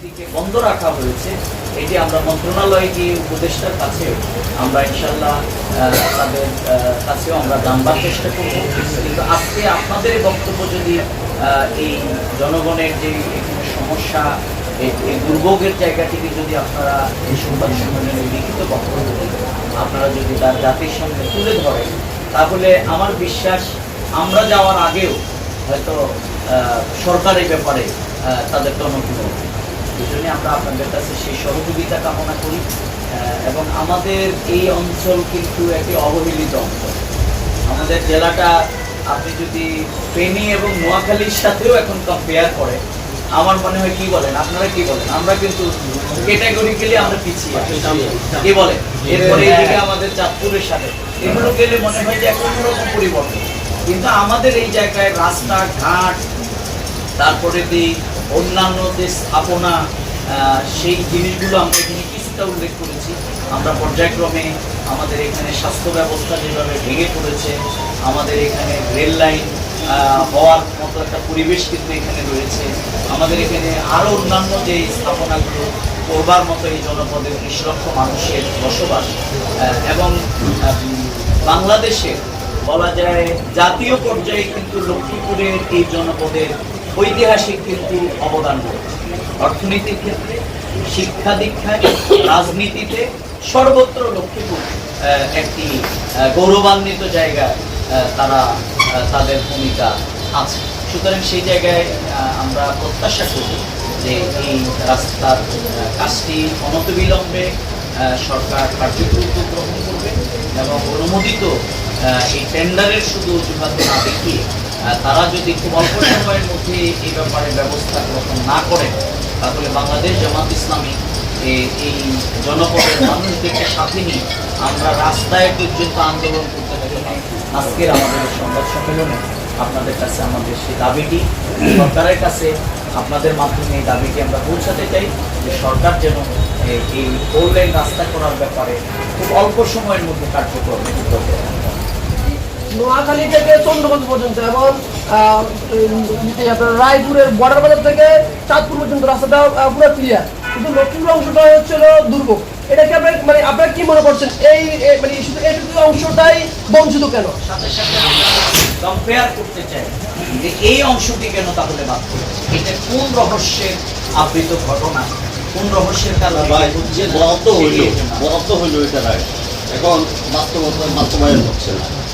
এটিকে বন্ধ রাখা হয়েছে এটি আমরা মন্ত্রণালয়ে গিয়ে উপদেষ্টার কাছে আমরা ইনশাল্লাহ তাদের কাছেও আমরা জানবার চেষ্টা করব। কিন্তু আজকে আপনাদের বক্তব্য যদি এই জনগণের যে এখানে সমস্যা এই দুর্ভোগের জায়গাটিকে যদি আপনারা এই সংবাদ সম্মেলনে লিখিত বক্তব্য আপনারা যদি তার জাতির সামনে তুলে ধরেন তাহলে আমার বিশ্বাস আমরা যাওয়ার আগেও হয়তো আহ, সরকার ব্যাপারে তাদের টনকিন হবে এই জন্য আমরা আপনাদের কাছে সেই সহযোগিতা কামনা করি এবং আমাদের এই অঞ্চল কিন্তু একটি অবহেলিত অঞ্চল। আমাদের জেলাটা আপনি যদি ফেনী এবং নোয়াখালীর সাথেও এখন কম্পেয়ার করেন আমার মনে হয় কি বলেন? আপনারা কি বলেন? আমরা কিন্তু ক্যাটাগরিক্যালি আমরা পিছিয়ে কি বলেন? এরপরে এদিকে আমাদের চাঁদপুরের সাথে। এগুলো গেলে মনে হয় যে এক অন্যরকম পরিবর্তন। কিন্তু আমাদের এই জায়গায় রাস্তা ঘাট তারপরে যে অন্যান্য যে স্থাপনা সেই জিনিসগুলো আমরা এখানে কিছুটা উল্লেখ করেছি। আমরা পর্যায়ক্রমে আমাদের এখানে স্বাস্থ্য ব্যবস্থা যেভাবে ভেঙে পড়েছে আমাদের এখানে রেল লাইন হওয়ার মতো একটা পরিবেশ কিন্তু এখানে রয়েছে। আমাদের এখানে আরও অন্যান্য যে স্থাপনাগুলো করবার মতো এই জনপদের ত্রিশ লক্ষ মানুষের বসবাস এবং আহ, বাংলাদেশের বলা যায় জাতীয় পর্যায়ে কিন্তু লক্ষ্মীপুরের এই জনপদের ঐতিহাসিক কিন্তু অবদান রয়েছে। অর্থনীতির ক্ষেত্রে, শিক্ষা দীক্ষায়, রাজনীতিতে সর্বত্র লক্ষ্মীপুর একটি গৌরবান্বিত জায়গায় তারা তাদের ভূমিকা আছে। সুতরাং সেই জায়গায় আমরা প্রত্যাশা করি যে এই রাস্তার কাজটি অনতবিলম্বে সরকার কার্যকরী উদ্যোগ গ্রহণ করবে এবং অনুমোদিত এই টেন্ডারের শুধু অজুহাত না দেখিয়ে তারা যদি খুব অল্প সময়ের মধ্যে এই ব্যাপারে ব্যবস্থা গ্রহণ না করে, তাহলে বাংলাদেশ জামাত ইসলামী এই জনপদের মানুষদেরকে সাথে নিয়ে আমরা রাস্তায় পর্যন্ত আন্দোলন করতে হবে আজকের আমাদের সংবাদ সম্মেলনে আপনাদের কাছে আমাদের সেই দাবিটি, সরকারের কাছে আপনাদের মাধ্যমে এই দাবিটি আমরা পৌঁছাতে চাই যে সরকার যেন এই ফোর রাস্তা করার ব্যাপারে খুব অল্প সময়ের মধ্যে কার্যকর উদ্যোগ করে। নোয়াখালী থেকে চন্দ্রগঞ্জ পর্যন্ত এবং আপনার রায়পুরের বর্ডার বাজার থেকে চাঁদপুর পর্যন্ত রাস্তাটা পুরো ক্লিয়ার কিন্তু লক্ষ্মীপুর অংশটা হচ্ছিল দুর্ভোগ এটাকে আপনার মানে আপনারা কি মনে করছেন? এই মানে শুধু এইটুকু অংশটাই বঞ্চিত কেন? সাথে সাথে কম্পেয়ার করতে চাই যে এই অংশটি কেন তাহলে বাদ? এটা কোন রহস্যের আবৃত ঘটনা? কোন রহস্যের কারণে যে? বরাদ্দ হইল। বরাদ্দ হইল এটা রায়। এখন বাস্তবতা বাস্তবায়ন হচ্ছে না।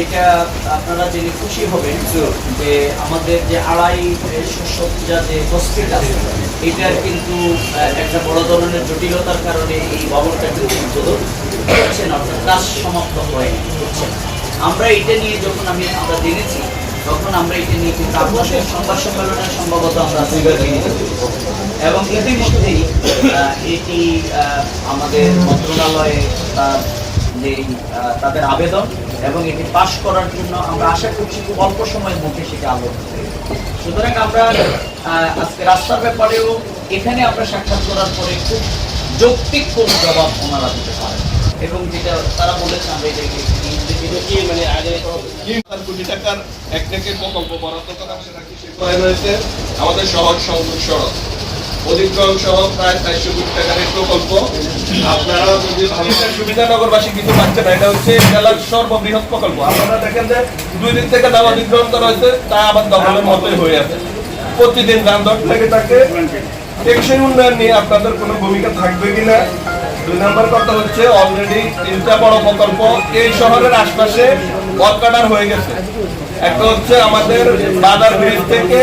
এটা আপনারা জেনে খুশি হবেন যে আমাদের যে আড়াই শয্যা যে হসপিটাল এটার কিন্তু একটা বড় ধরনের জটিলতার কারণে এই ভবনটা কিন্তু উদ্বোধন হচ্ছে না অর্থাৎ কাজ সমাপ্ত হয়নি হচ্ছে আমরা এটা নিয়ে যখন আমি আমরা জেনেছি তখন আমরা এটা নিয়ে কিন্তু আপনাদের সংবাদ সম্মেলনে সম্ভবত আমরা এবং ইতিমধ্যেই এটি আমাদের মন্ত্রণালয়ে তার যে তাদের আবেদন এবং এটি পাশ করার জন্য আমরা আশা করছি খুব অল্প সময়ের মধ্যে সেটা আলোচনা হবে। সুতরাং আমরা আজকে রাস্তার ব্যাপারেও এখানে আমরা সাক্ষাৎ করার পরে খুব যৌক্তিক কোনো জবাব ওনারা দিতে পারেন। এবং যেটা তারা বলেছে আমরা এটাকে মানে আগে কোটি টাকার এক থেকে প্রকল্প বরাদ্দ করা আমাদের শহর সংযোগ সড়ক অধিগ্রহণ সহ প্রায় চারশো কোটি টাকার প্রকল্প। আপনারা যদি সুবিধানগরবাসী কিছু পাচ্ছে না, এটা হচ্ছে জেলার সর্ববৃহৎ প্রকল্প। আপনারা দেখেন যে দুই দিক থেকে দাম অধিগ্রহণ করা হয়েছে তা আবার দখলের মতোই হয়ে আছে। প্রতিদিন যানজট লেগে থাকে। টেকসই উন্নয়ন নিয়ে আপনাদের কোনো ভূমিকা থাকবে কিনা দুই নম্বর কথা হচ্ছে অলরেডি তিনটা বড় প্রকল্প এই শহরের আশপাশে ওয়ার্কাটার হয়ে গেছে। একটা হচ্ছে আমাদের বাজার ব্রিজ থেকে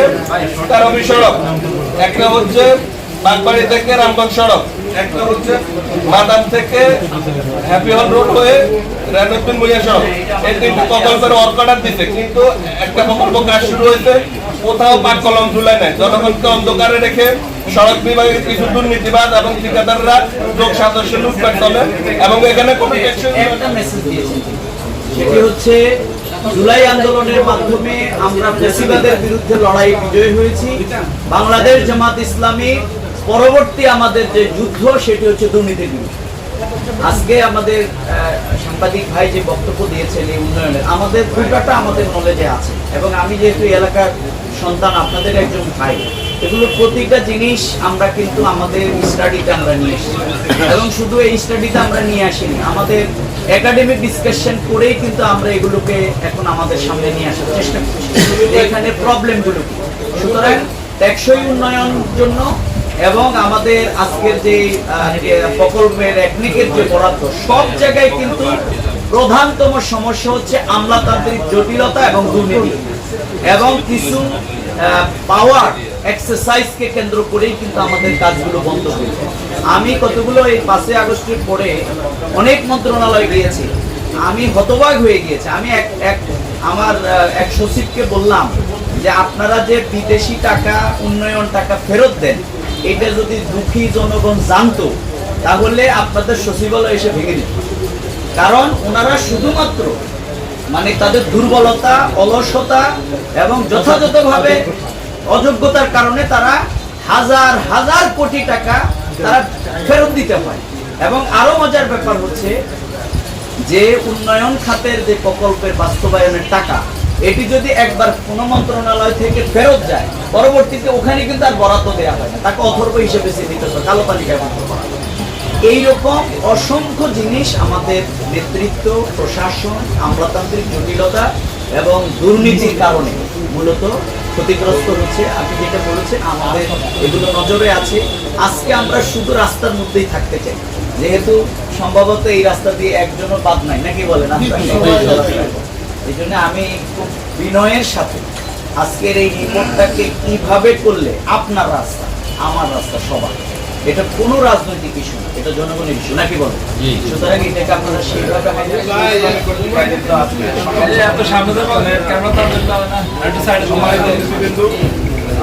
তারবি সড়ক একটা হচ্ছে বাগবাড়ি থেকে রামগঞ্জ সড়ক। একটা হচ্ছে মাদান থেকে হ্যাপি হল রোড হয়ে রেনুদ্দিন মুইয়া সড়ক। এই তিনটি প্রকল্পের ওয়ার্কাটার দিচ্ছে কিন্তু একটা প্রকল্প কাজ শুরু হয়েছে কোথাও পাক কলম ঝুলাই নাই। জনগণকে অন্ধকারে রেখে সড়ক বিভাগের কিছু দুর্নীতিবাদ এবং ঠিকাদাররা লোক সদস্য লুটপাট চলে এবং এখানে কোনো সেটি হচ্ছে জুলাই আন্দোলনের মাধ্যমে আমরা ফেসিবাদের বিরুদ্ধে লড়াই বিজয়ী হয়েছি। বাংলাদেশ জামাত ইসলামী পরবর্তী আমাদের যে যুদ্ধ, সেটি হচ্ছে দুর্নীতির বিরুদ্ধে। আজকে আমাদের সাংবাদিক ভাই যে বক্তব্য দিয়েছেন এই উন্নয়নের, আমাদের পুরোটা আমাদের নলেজে আছে। এবং আমি যেহেতু এলাকার সন্তান, আপনাদের একজন ভাই, এগুলো প্রতিটা জিনিস আমরা কিন্তু আমাদের স্টাডিতে আমরা নিয়ে এসেছি। এবং শুধু এই স্টাডিতে আমরা নিয়ে আসিনি, আমাদের একাডেমিক ডিসকাশন করেই কিন্তু আমরা এগুলোকে এখন আমাদের সামনে নিয়ে আসার চেষ্টা করছি। এখানে প্রবলেমগুলো কি? সুতরাং, টেকসই উন্নয়ন জন্য এবং আমাদের আজকের যে প্রকল্পের একনিকের যে বরাদ্দ, সব জায়গায় কিন্তু প্রধানতম সমস্যা হচ্ছে আমলাতান্ত্রিক জটিলতা এবং দুর্নীতি। এবং কিছু পাওয়ার এক্সারসাইজকে কেন্দ্র করেই কিন্তু আমাদের কাজগুলো বন্ধ হয়েছে। আমি কতগুলো এই পাঁচই আগস্টের পরে অনেক মন্ত্রণালয় গিয়েছি। আমি হতবাক হয়ে গিয়েছি। আমি এক এক, আমার এক সচিবকে বললাম যে আপনারা যে বিদেশি টাকা, উন্নয়ন টাকা ফেরত দেন এটা যদি দুঃখী জনগণ জানতো, তাহলে আপনাদের সচিবালয় এসে ভেঙে দিত। কারণ ওনারা শুধুমাত্র মানে তাদের দুর্বলতা, অলসতা এবং যথাযথভাবে অযোগ্যতার কারণে তারা হাজার হাজার কোটি টাকা তারা ফেরত দিতে হয়। এবং আরও মজার ব্যাপার হচ্ছে যে উন্নয়ন খাতের যে প্রকল্পের বাস্তবায়নের টাকা এটি যদি একবার কোন মন্ত্রণালয় থেকে ফেরত যায়, পরবর্তীতে ওখানে কিন্তু আর বরাদ্দ দেওয়া হয় না। তাকে অথর্ব হিসেবে চিহ্নিত কালো তালিকায় বন্ধ করা এইরকম অসংখ্য জিনিস আমাদের নেতৃত্ব, প্রশাসন, আমলাতান্ত্রিক জটিলতা এবং দুর্নীতির কারণে মূলত ক্ষতিগ্রস্ত হচ্ছে। আপনি যেটা বলেছেন, আমাদের এগুলো নজরে আছে। আজকে আমরা শুধু রাস্তার মধ্যেই থাকতে চাই। যেহেতু সম্ভবত এই রাস্তা দিয়ে একজনও বাদ নাই। নাকি বলেন? আপনারা। এই জন্য আমি খুব বিনয়ের সাথে আজকের এই রিপোর্টটাকে কীভাবে করলে আপনার রাস্তা আমার রাস্তা সবার? এটা কোনো রাজনৈতিক ইস্যু না এটা জনগণের ইস্যু নাকি বলেন? সুতরাং এটাকে আপনারা সেইভাবে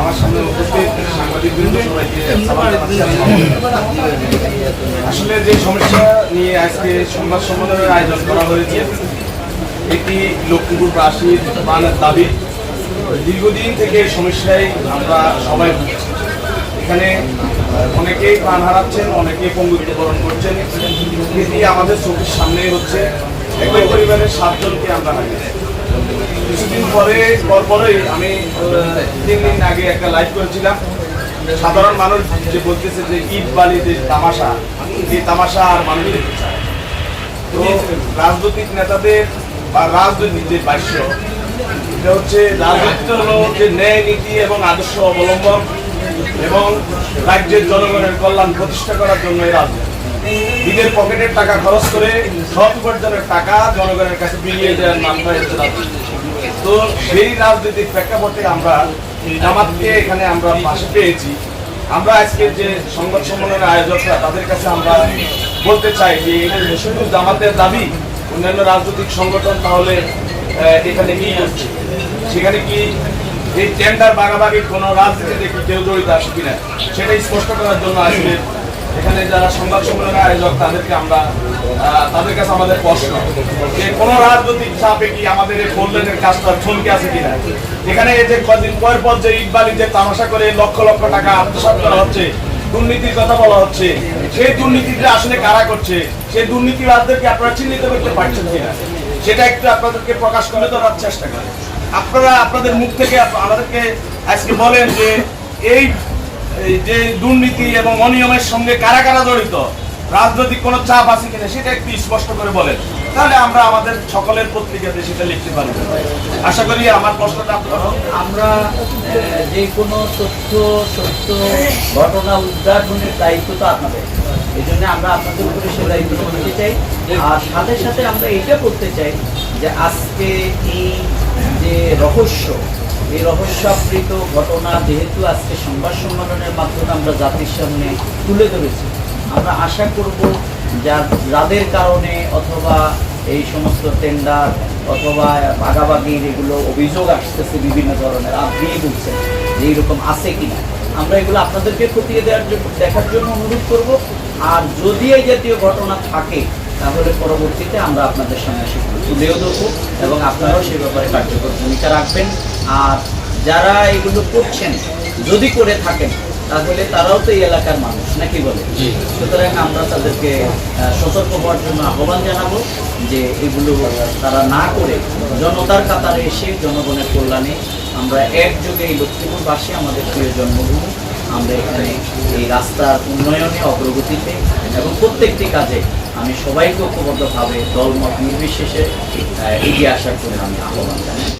আমার সামনে উপস্থিত। আসলে যে সমস্যা নিয়ে আজকে সংবাদ সম্মেলনের আয়োজন করা হয়েছে এটি লক্ষ্মীপুরবাসীর প্রাণের দাবি। দীর্ঘদিন থেকে সমস্যায় আমরা সবাই ভুগছি। এখানে অনেকেই প্রাণ হারাচ্ছেন, অনেকেই পঙ্গুত্ববরণ করছেন। এটি আমাদের চোখের সামনেই হচ্ছে। একই পরিবারের সাতজনকে আমরা হারিয়েছি। কিছুদিন পরে পর পরেই আমি তিন দিন আগে একটা লাইভ করেছিলাম। সাধারণ মানুষ যে বলতেছে যে ঈদ বালি যে তামাশা, এই তামাশা আর মানুষ তো রাজনৈতিক নেতাদের বা রাজনৈতিক যে বাস্য এটা হচ্ছে রাজনীতি হলো যে ন্যায় নীতি এবং আদর্শ অবলম্বন এবং রাজ্যের জনগণের কল্যাণ প্রতিষ্ঠা করার জন্য রাজনীতি। নিজের পকেটের টাকা খরচ করে সৎ উপার্জনের টাকা জনগণের কাছে বিলিয়ে দেওয়ার নামটা হচ্ছে রাজনীতি। তো সেই রাজনৈতিক প্রেক্ষাপটে আমরা জামাতকে এখানে আমরা পাশে পেয়েছি। আমরা আজকে যে সংবাদ সম্মেলনের আয়োজকরা, তাদের কাছে আমরা বলতে চাই যে শুধু জামাতের দাবি অন্যান্য রাজনৈতিক সংগঠন তাহলে এখানে কি করছে? সেখানে কি এই টেন্ডার বাগাবাগির কোনো রাজনীতিতে কি কেউ জড়িত আছে কিনা সেটা স্পষ্ট করার জন্য আসলে এখানে যারা সংবাদ সম্মেলনের আয়োজক, তাদেরকে আমরা তাদের কাছে আমাদের প্রশ্ন, যে কোন রাজনৈতিক চাপে কি আমাদের এই কল্যাণের কাজটা থমকে আছে কিনা? এখানে যে কদিন পর পর যে ইটবালি যে তামাশা করে লক্ষ লক্ষ টাকা আত্মসাৎ করা হচ্ছে দুর্নীতির কথা বলা হচ্ছে। সেই দুর্নীতিটা আসলে কারা করছে? সেই দুর্নীতিবাদদেরকে আপনারা চিহ্নিত করতে পারছেন কিনা? সেটা একটু আপনাদেরকে প্রকাশ করে ধরার চেষ্টা করেন আপনারা আপনাদের মুখ থেকে আমাদেরকে আজকে বলেন যে এই এই যে দুর্নীতি এবং অনিয়মের সঙ্গে কারা কারা জড়িত? রাজনৈতিক কোনো চাপ আছে কিনা সেটা একটু স্পষ্ট করে বলেন। তাহলে আমরা আমাদের সকলের পত্রিকাতে সেটা লিখতে পারি আশা করি আমার প্রশ্নটা আপনার আমরা যে কোনো তথ্য, সত্য, ঘটনা উদ্ঘাটনের দায়িত্ব তো আপনাদের। এই জন্য আমরা আপনাদের উপরে সে দায়িত্ব নিতে চাই। আর সাথে সাথে আমরা এটা করতে চাই যে আজকে এই যে রহস্য, এই রহস্যাবৃত ঘটনা যেহেতু আজকে সংবাদ সম্মেলনের মাধ্যমে আমরা জাতির সামনে তুলে ধরেছি আমরা আশা করব যার যাদের কারণে অথবা এই সমস্ত টেন্ডার অথবা ভাগাভাগির এগুলো অভিযোগ আসতেছে বিভিন্ন ধরনের আপনি বলছেন যে এইরকম আছে কিনা। আমরা এগুলো আপনাদেরকে খতিয়ে দেওয়ার জন্য, দেখার জন্য অনুরোধ করব। আর যদি এই জাতীয় ঘটনা থাকে, তাহলে পরবর্তীতে আমরা আপনাদের সামনে সেগুলো তুলেও দেবো এবং আপনারাও সে ব্যাপারে কার্যকর ভূমিকা রাখবেন। আর যারা এগুলো করছেন, যদি করে থাকেন তাহলে তারাও তো এই এলাকার মানুষ নাকি বলে? সুতরাং আমরা তাদেরকে সতর্ক হওয়ার জন্য আহ্বান জানাব যে এগুলো তারা না করে জনতার কাতারে এসে জনগণের কল্যাণে আমরা একযোগে এই লক্ষ্মীপুরবাসী আমাদের প্রিয় জন্মভূমি আমরা এখানে এই রাস্তার উন্নয়নে অগ্রগতিতে এবং প্রত্যেকটি কাজে আমি সবাইকে ঐক্যবদ্ধভাবে দলমত নির্বিশেষে এগিয়ে আসার জন্য আমি আহ্বান জানাই।